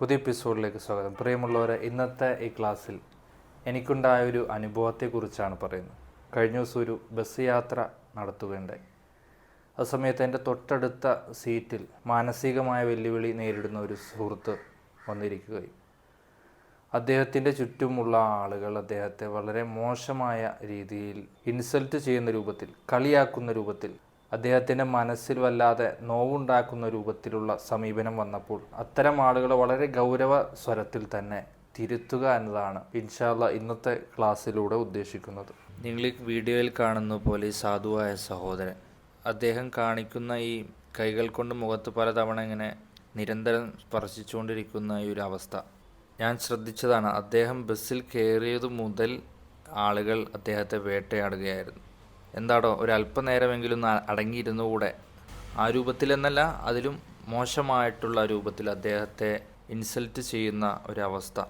പുതിയ എപ്പിസോഡിലേക്ക് സ്വാഗതം. പ്രിയമുള്ളവരെ ഇന്നത്തെ ഈ ക്ലാസ്സിൽ എനിക്കുണ്ടായ ഒരു അനുഭവത്തെക്കുറിച്ചാണ് പറയുന്നത്. കഴിഞ്ഞ ദിവസം ഒരു ബസ് യാത്ര നടത്തുകയുണ്ടായി. ആ സമയത്ത് എന്റെ തൊട്ടടുത്ത സീറ്റിൽ മാനസികമായ വെല്ലുവിളി നേരിടുന്ന ഒരു സുഹൃത്ത് വന്നിരിക്കുകയും അദ്ദേഹത്തിന്റെ ചുറ്റുമുള്ള ആളുകൾ അദ്ദേഹത്തെ വളരെ മോശമായ രീതിയിൽ ഇൻസൾട്ട് ചെയ്യുന്ന രൂപത്തിൽ കളിയാക്കുന്ന രൂപത്തിൽ അദ്ദേഹത്തിന്റെ മനസ്സിൽ വല്ലാതെ നോവുണ്ടാക്കുന്ന രൂപത്തിലുള്ള സമീപനം വന്നപ്പോൾ അത്തരം ആളുകളെ വളരെ ഗൗരവ സ്വരത്തിൽ തന്നെ തിരുത്തുക എന്നതാണ് ഇൻഷാല്ല ഇന്നത്തെ ക്ലാസ്സിലൂടെ ഉദ്ദേശിക്കുന്നത്. നിങ്ങൾ ഈ വീഡിയോയിൽ കാണുന്ന പോലെ സാധുവായ സഹോദരൻ അദ്ദേഹം കാണിക്കുന്ന ഈ കൈകൾ കൊണ്ട് മുഖത്ത് പലതവണ ഇങ്ങനെ നിരന്തരം സ്പർശിച്ചുകൊണ്ടിരിക്കുന്ന ഈ ഒരു അവസ്ഥ ഞാൻ ശ്രദ്ധിച്ചതാണ്. അദ്ദേഹം ബസ്സിൽ കയറിയതു മുതൽ ആളുകൾ അദ്ദേഹത്തെ വേട്ടയാടുകയായിരുന്നു. എന്താടോ ഒരല്പനേരമെങ്കിലും അടങ്ങിയിരുന്നു അടങ്ങിയിരുന്നുകൂടെ? ആ രൂപത്തിലെന്നല്ല അതിലും മോശമായിട്ടുള്ള രൂപത്തിൽ അദ്ദേഹത്തെ ഇൻസൾട്ട് ചെയ്യുന്ന ഒരവസ്ഥ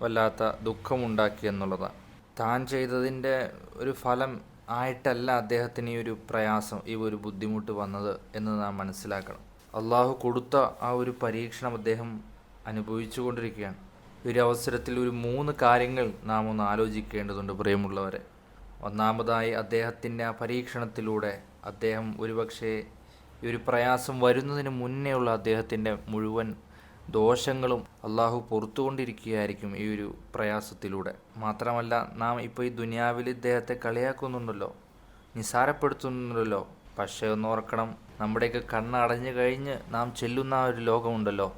വല്ലാത്ത ദുഃഖമുണ്ടാക്കി എന്നുള്ളതാണ് താൻ ചെയ്തതിന്റെ ഒരു ഫലം ആയിട്ടല്ല അദ്ദേഹത്തിന് ഈ ഒരു പ്രയാസം ഈ ഒരു ബുദ്ധിമുട്ട് വന്നത് എന്ന് നാം മനസ്സിലാക്കണം. അള്ളാഹു കൊടുത്ത ആ ഒരു പരീക്ഷണം അദ്ദേഹം അനുഭവിച്ചു കൊണ്ടിരിക്കുകയാണ് ഈ ഒരു അവസരത്തിൽ ഒരു മൂന്ന് കാര്യങ്ങൾ നാം ഒന്ന് ആലോചിക്കേണ്ടതുണ്ട് പ്രിയമുള്ളവരെ. ഒന്നാമതായി അദ്ദേഹത്തിന്റെ ആ പരീക്ഷണത്തിലൂടെ അദ്ദേഹം ഒരുപക്ഷെ ഈ ഒരു പ്രയാസം വരുന്നതിന് മുന്നേയുള്ള അദ്ദേഹത്തിന്റെ മുഴുവൻ ദോഷങ്ങളും അള്ളാഹു പുറത്തുകൊണ്ടിരിക്കുകയായിരിക്കും ഈ ഒരു പ്രയാസത്തിലൂടെ. മാത്രമല്ല നാം ഇപ്പോൾ ഈ ദുനിയാവിൽ ഇദ്ദേഹത്തെ കളിയാക്കുന്നുണ്ടല്ലോ നിസാരപ്പെടുത്തുന്നുണ്ടല്ലോ പക്ഷേ ഓർക്കണം നമ്മുടെയൊക്കെ കണ്ണടഞ്ഞു കഴിഞ്ഞ് നാം ചെല്ലുന്ന ആ ഒരു ലോകമുണ്ടല്ലോ.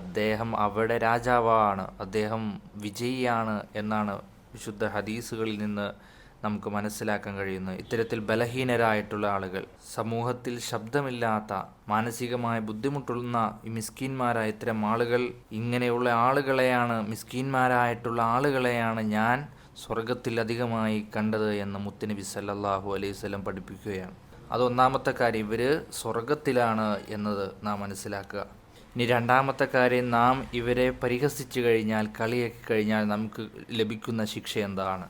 അദ്ദേഹം അവിടെ രാജാവാണ് അദ്ദേഹം വിജയിയാണ് എന്നാണ് വിശുദ്ധ ഹദീസുകളിൽ നിന്ന് നമുക്ക് മനസ്സിലാക്കാൻ കഴിയുന്നത് ഇത്തരത്തിൽ ബലഹീനരായിട്ടുള്ള ആളുകൾ സമൂഹത്തിൽ ശബ്ദമില്ലാത്ത മാനസികമായ ബുദ്ധിമുട്ടുള്ള ഈ മിസ്കീന്മാരായ ഇത്തരം ആളുകൾ ഇങ്ങനെയുള്ള ആളുകളെയാണ് മിസ്കീന്മാരായിട്ടുള്ള ആളുകളെയാണ് ഞാൻ സ്വർഗത്തിൽ അധികമായി കണ്ടത് എന്ന് മുത്തനബി സല്ലാഹു അലൈഹി സ്വലം പഠിപ്പിക്കുകയാണ്. അതൊന്നാമത്തെ കാര്യം. ഇവർ സ്വർഗത്തിലാണ് എന്നത് നാം മനസ്സിലാക്കുക. ഇനി രണ്ടാമത്തെ കാര്യം നാം ഇവരെ പരിഹസിച്ചു കഴിഞ്ഞാൽ കളിയാക്കി കഴിഞ്ഞാൽ നമുക്ക് ലഭിക്കുന്ന ശിക്ഷ എന്താണ്?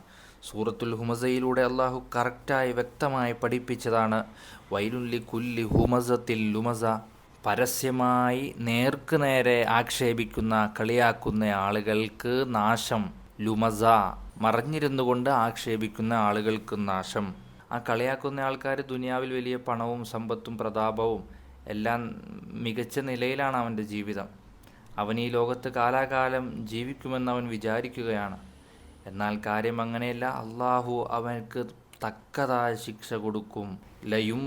സൂറത്തുൽ ഹുമസയിലൂടെ അള്ളാഹു കറക്റ്റായി വ്യക്തമായി പഠിപ്പിച്ചതാണ്. വൈലുല്ലി കുല്ലി ഹുമസത്തിൽ ലുമസ. പരസ്യമായി നേർക്ക് നേരെ ആക്ഷേപിക്കുന്ന കളിയാക്കുന്ന ആളുകൾക്ക് നാശം ലുമസ. മറഞ്ഞിരുന്നു കൊണ്ട് ആക്ഷേപിക്കുന്ന ആളുകൾക്ക് നാശം. ആ കളിയാക്കുന്ന ആൾക്കാർ ദുനിയാവിൽ വലിയ പണവും സമ്പത്തും പ്രതാപവും എല്ലാം മികച്ച നിലയിലാണ് അവന്റെ ജീവിതം. അവൻ ഈ ലോകത്ത് കാലാകാലം ജീവിക്കുമെന്ന് അവൻ വിചാരിക്കുകയാണ്. എന്നാൽ കാര്യം അങ്ങനെയല്ല. അള്ളാഹു അവനക്ക് തക്കതായ ശിക്ഷ കൊടുക്കും. ലയും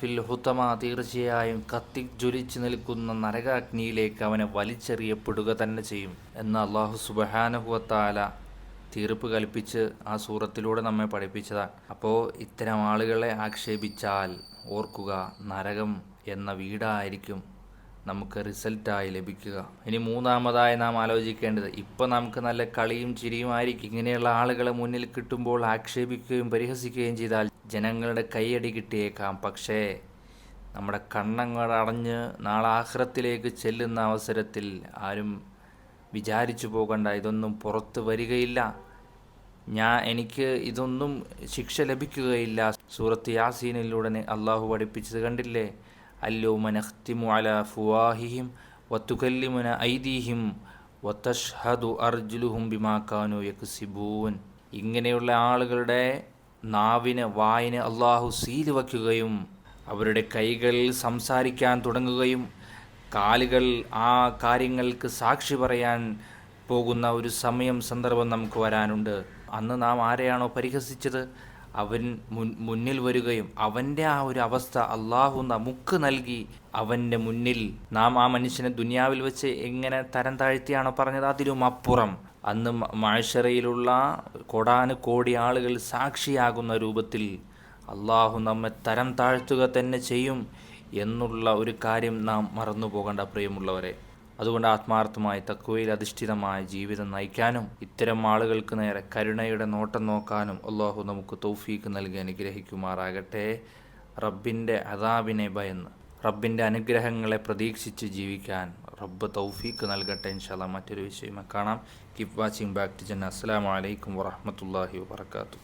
ഫിൽ ഹുത്തമ തീർച്ചയായും കത്തി ജ്വലിച്ചു നിൽക്കുന്ന നരകാഗ്നിയിലേക്ക് അവനെ വലിച്ചെറിയപ്പെടുക തന്നെ ചെയ്യും. എന്ന് അള്ളാഹു സുബഹാനഹുവത്താല തീർപ്പ് കൽപ്പിച്ച് ആ സൂറത്തിലൂടെ നമ്മെ പഠിപ്പിച്ചതാണ് അപ്പോൾ ഇത്തരം ആളുകളെ ആക്ഷേപിച്ചാൽ ഓർക്കുക നരകം എന്ന വീടായിരിക്കും നമുക്ക് റിസൾട്ടായി ലഭിക്കുക. ഇനി മൂന്നാമതായി നാം ആലോചിക്കേണ്ടത് ഇപ്പോൾ നമുക്ക് നല്ല കളിയും ചിരിയും ആയിരിക്കും. ഇങ്ങനെയുള്ള ആളുകളെ മുന്നിൽ കിട്ടുമ്പോൾ ആക്ഷേപിക്കുകയും പരിഹസിക്കുകയും ചെയ്താൽ ജനങ്ങളുടെ കൈയടി കിട്ടിയേക്കാം. പക്ഷേ നമ്മുടെ കണ്ണങ്ങൾ അടഞ്ഞ് നാളെ ആഹ്രത്തിലേക്ക് ചെല്ലുന്ന അവസരത്തിൽ ആരും വിചാരിച്ചു പോകണ്ട ഇതൊന്നും പുറത്ത് വരികയില്ല. ഞാൻ എനിക്ക് ഇതൊന്നും ശിക്ഷ ലഭിക്കുകയില്ല. സൂറത്ത് യാസീനിലൂടെ അള്ളാഹു പഠിപ്പിച്ചത് കണ്ടില്ലേ? അല്ലോ മനഖ്തിമു അല ഫുവാഹിഹിം വത്തുകല്ലിമുന ഐദീഹിം വത്തഷ്ഹദു അർജുലുഹും ബിമാക്കാനു യക്സിബൂൻ. ഇങ്ങനെയുള്ള ആളുകളുടെ നാവിന് വായിന് അള്ളാഹു സീൽ വയ്ക്കുകയും അവരുടെ കൈകൾ സംസാരിക്കാൻ തുടങ്ങുകയും കാലുകൾ ആ കാര്യങ്ങൾക്ക് സാക്ഷി പറയാൻ പോകുന്ന ഒരു സമയം സന്ദർഭം നമുക്ക് വരാനുണ്ട്. അന്ന് നാം ആരെയാണോ പരിഹസിച്ചത്? അവൻ മുന്നിൽ വരികയും അവന്റെ ആ ഒരു അവസ്ഥ അള്ളാഹു നമുക്ക് നൽകി അവന്റെ മുന്നിൽ നാം ആ മനുഷ്യനെ ദുനിയാവിൽ വെച്ച് എങ്ങനെ തരം താഴ്ത്തിയാണോ പറഞ്ഞത് അതിലും അപ്പുറം. അന്ന് മഴശറയിലുള്ള കോടാനുകോടി ആളുകൾ സാക്ഷിയാകുന്ന രൂപത്തിൽ അള്ളാഹു നമ്മെ തരം താഴ്ത്തുക തന്നെ ചെയ്യും എന്നുള്ള ഒരു കാര്യം നാം മറന്നു പോകേണ്ട പ്രിയമുള്ളവരെ. അതുകൊണ്ട് ആത്മാർത്ഥമായി തക്കുവയിൽ അധിഷ്ഠിതമായ ജീവിതം നയിക്കാനും ഇത്തരം ആളുകൾക്ക് നേരെ കരുണയുടെ നോട്ടം നോക്കാനും അള്ളാഹു നമുക്ക് തൗഫീക്ക് നൽകി അനുഗ്രഹിക്കുമാറാകട്ടെ. റബ്ബിന്റെ അതാബിനെ ഭയന്ന് റബ്ബിന്റെ അനുഗ്രഹങ്ങളെ പ്രതീക്ഷിച്ച് ജീവിക്കാൻ റബ്ബ് തൗഫീക്ക് നൽകട്ടെ ഇൻഷാല്ല മറ്റൊരു വിഷയമായി കാണാം. കീപ് വാച്ചിങ് ബാക്ക് ടു ജന അസ്സാം വലൈക്കും വറഹമത്തല്ലാഹി വാത്തു